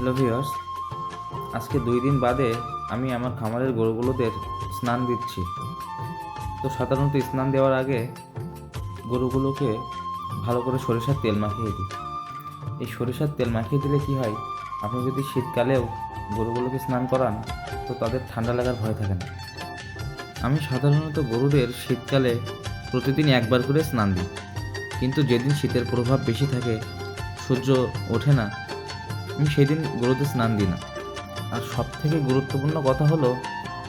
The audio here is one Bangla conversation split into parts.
হ্যালো ভিউয়ার্স, আজকে দুই দিন বাদে আমি আমার খামারের গরুগুলোদের স্নান দিচ্ছি। তো সাধারণত স্নান দেওয়ার আগে গরুগুলোকে ভালো করে সরিষার তেল মাখিয়ে দিই। এই সরিষার তেল মাখিয়ে দিলে কি হয়, আপনি যদি শীতকালেও গরুগুলোকে স্নান করান, তো তাদের ঠান্ডা লাগার ভয় থাকে না। আমি সাধারণত গরুদের শীতকালে প্রতিদিন একবার করে স্নান দিই। কিন্তু যেদিন শীতের প্রভাব বেশি থাকে, সূর্য ওঠে না আমি সেদিন গরুদের স্নান দিই না। আর সব থেকে গুরুত্বপূর্ণ কথা হলো,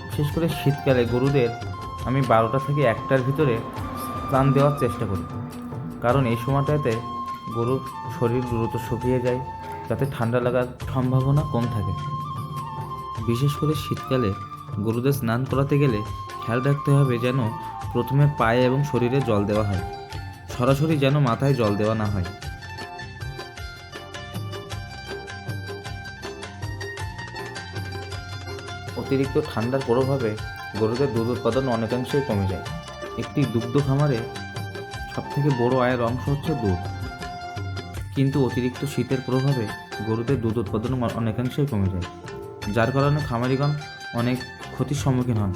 বিশেষ করে শীতকালে গরুদের আমি বারোটা থেকে একটার ভিতরে স্নান দেওয়ার চেষ্টা করি। কারণ এই সময়টাতে গরুর শরীর দ্রুত শুকিয়ে যায়, যাতে ঠান্ডা লাগার সম্ভাবনা কম থাকে। বিশেষ করে শীতকালে গরুদের স্নান করাতে গেলে খেয়াল রাখতে হবে যেন প্রথমে পায়ে এবং শরীরে জল দেওয়া হয়। সরাসরি যেন মাথায় জল দেওয়া না হয়। অতিরিক্ত ঠান্ডার প্রভাবে গরুদের দুধ উৎপাদন অনেকাংশেই কমে যায়। একটি দুগ্ধ খামারে সবথেকে বড় আয়ের অংশ হচ্ছে দুধ। কিন্তু অতিরিক্ত শীতের প্রভাবে গরুদের দুধ উৎপাদন অনেকাংশেই কমে যায়, যার কারণে খামারিগণ অনেক ক্ষতির সম্মুখীন হন।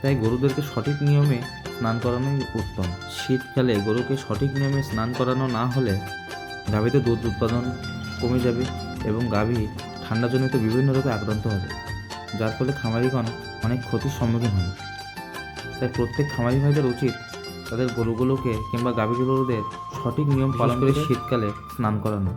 তাই গরুদেরকে সঠিক নিয়মে স্নান করানোই উত্তম। শীতকালে গরুকে সঠিক নিয়মে স্নান করানো না হলে গাভীতে দুধ উৎপাদন কমে যাবে এবং গাভী ঠান্ডাজনিত বিভিন্ন রোগে আক্রান্ত হবে যার ফলে খামারিগণ অনেক ক্ষতির সম্মুখীন হয় তাই প্রত্যেক খামারি ভাইদের উচিত তাদের গরুগুলোকে কিংবা গাভীগুলোদের সঠিক নিয়ম পালন করে শীতকালে স্নান করানো।